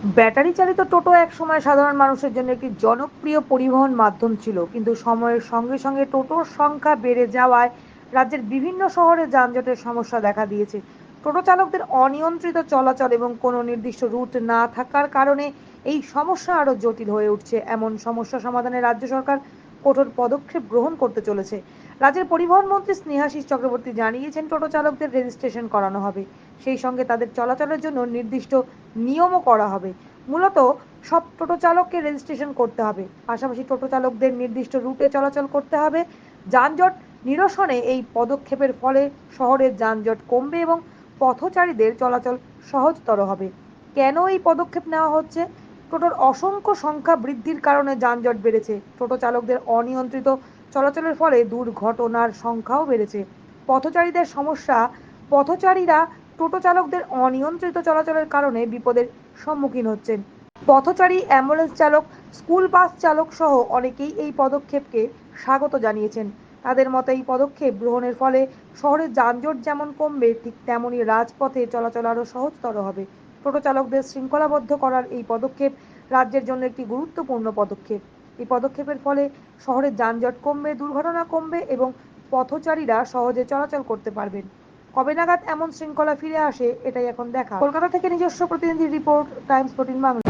Battery চালিত টোটো একসময় সাধারণ মানুষের জন্য একটি জনপ্রিয় পরিবহন মাধ্যম ছিল, কিন্তু সময়ের সঙ্গে সঙ্গে টোটোর সংখ্যা বেড়ে যাওয়ায় রাজ্যের বিভিন্ন শহরে যানজটের সমস্যা দেখা দিয়েছে। টোটো চালকদের অনিয়ন্ত্রিত চলাচল এবং কোনো নির্দিষ্ট রুট না থাকার কারণে এই সমস্যা আরও জটিল হয়ে উঠছে। এমন সমস্যা সমাধানে রাজ্য সরকার কঠোর পদক্ষেপ গ্রহণ করতে চলেছে। রাজ্যের পরিবহন মন্ত্রী স্নেহাশিস চক্রবর্তী জানিয়েছেন, টোটো চালকদের রেজিস্ট্রেশন করানো হবে। সেই সঙ্গে তাদের চলাচলের জন্য নির্দিষ্ট নিয়মও করা হবে। মূলত সব টোটো চালককে রেজিস্ট্রেশন করতে হবে। পাশাপাশি টোটো চালকদের নির্দিষ্ট রুটে চলাচল করতে হবে। যানজট নিরসনে এই পদক্ষেপের ফলে শহরের যানজট কমবে এবং পথচারীদের চলাচল সহজতর হবে। কেন এই পদক্ষেপ নেওয়া হচ্ছে? টোটোর অসংখ্য সংখ্যা বৃদ্ধির কারণে যানজট বেড়েছে। টোটো চালকদের অনিয়ন্ত্রিত চলাচলের ফলে দুর্ঘটনার সংখ্যাও বেড়েছে। পথচারীদের সমস্যা, পথচারীরা টোটো চালকদের অনিয়ন্ত্রিত চলাচলের কারণে বিপদের সম্মুখীন হচ্ছেন। পথচারী, অ্যাম্বুলেন্স চালক, স্কুল বাস চালক সহ অনেকেই এই পদক্ষেপকে স্বাগত জানিয়েছেন। তাদের মতে, এই পদক্ষেপ গ্রহণের ফলে শহরের যানজট যেমন কমবে, ঠিক তেমনি রাজপথে চলাচল আরও সহজতর হবে। টোটো চালকদের শৃঙ্খলাবদ্ধ করার এই পদক্ষেপ রাজ্যের জন্য একটি গুরুত্বপূর্ণ পদক্ষেপ। এই পদক্ষেপের ফলে শহরের যানজট কমবে, দুর্ঘটনা কমবে এবং পথচারীরা সহজে চলাচল করতে পারবেন। কবে নাগাদ এমন শৃঙ্খলা ফিরে আসে, এটাই এখন দেখা। কলকাতা থেকে নিজস্ব প্রতিনিধি রিপোর্ট, টাইমস ফোর্টিন বাংলা।